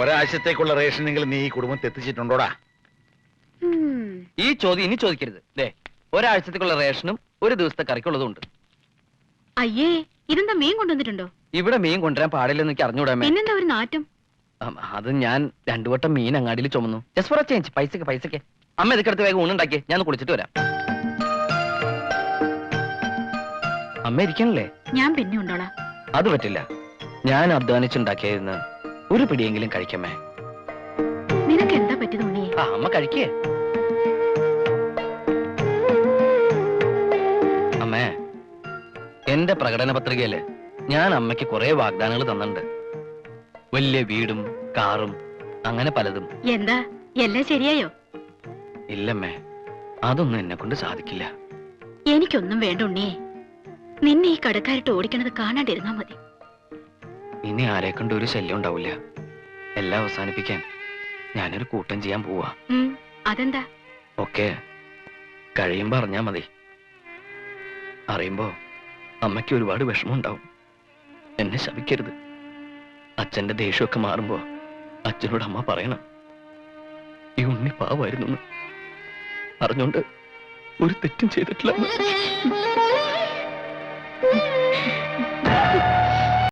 ഒരാഴ്ചത്തേക്കുള്ള റേഷനെങ്കിലും നീ ഈ കുടുംബത്തെ എത്തിച്ചിട്ടുണ്ടോടാ ഈ ചോദ്യം ഇനി ചോദിക്കരുത്. ദേ ഒരാഴ്ചത്തേക്കുള്ള റേഷനും ഒരു ദിവസത്തെ കറിക്കുള്ളതും ഉണ്ട് അയ്യേ ഇതെന്താ മീൻ കൊണ്ടുവന്നിട്ടുണ്ടോ? ഇവിടെ മീൻ കൊണ്ടുവരാൻ പാടില്ലെന്ന് എനിക്ക് പിന്നെന്താ ഒരു നാറ്റം? അത് ഞാൻ രണ്ടു വട്ടം മീൻ അങ്ങാടിയിൽ ചുമന്നു. ജസ്റ്റ് ഫോർ ചേഞ്ച് പൈസക്ക് പൈസക്ക്. അമ്മ ഇതൊക്കെ വേഗം ഊണുണ്ടാക്കി ഞാൻ കുളിച്ചിട്ട് വരാം. അമ്മ ഇരിക്കണല്ലേ? ഞാൻ പിന്നെ ഉണ്ടോളാം. അത് പറ്റില്ല. ഞാൻ അധ്വാനിച്ചുണ്ടാക്കിയതെന്ന് ഒരു പിടിയെങ്കിലും കഴിക്കമ്മേ. നിനക്ക് എന്താ പറ്റിയത് ഉണ്ണിയെ? ആ അമ്മ കഴിക്കേ. അമ്മേ എന്റെ പ്രകടന പത്രികയിൽ ഞാൻ അമ്മയ്ക്ക് കുറെ വാഗ്ദാനങ്ങൾ തന്നിട്ടുണ്ട്. വലിയ വീടും കാറും അങ്ങനെ പലതും. എന്താ? എല്ലാം ശരിയായോ? ഇല്ലമ്മേ അതൊന്നും എന്നെ കൊണ്ട് സാധിക്കില്ല. എനിക്കൊന്നും വേണ്ട ഉണ്ണിയെ. നിന്നെ ഈ കടക്കാരിട്ട് ഓടിക്കണത് കാണാണ്ടിരുന്നാ മതി. ഇനി ആരെ കൊണ്ട് ഒരു ശല്യം ഉണ്ടാവില്ല. എല്ലാം അവസാനിപ്പിക്കാൻ ഞാനൊരു കൂട്ടം ചെയ്യാൻ പോവാ. അതെന്താ? ഒക്കെ കഴിയുമ്പോ അറിഞ്ഞാ മതി. അറിയുമ്പോ അമ്മയ്ക്ക് ഒരുപാട് വിഷമം ഉണ്ടാവും എന്നെ ശപിക്കരുത്. അച്ഛന്റെ ദേഷ്യമൊക്കെ മാറുമ്പോ അച്ഛനോട് അമ്മ പറയണം. ഈ ഉണ്ണി പാവായിരുന്നു. അറിഞ്ഞോണ്ട് ഒരു തെറ്റും ചെയ്തിട്ടില്ല.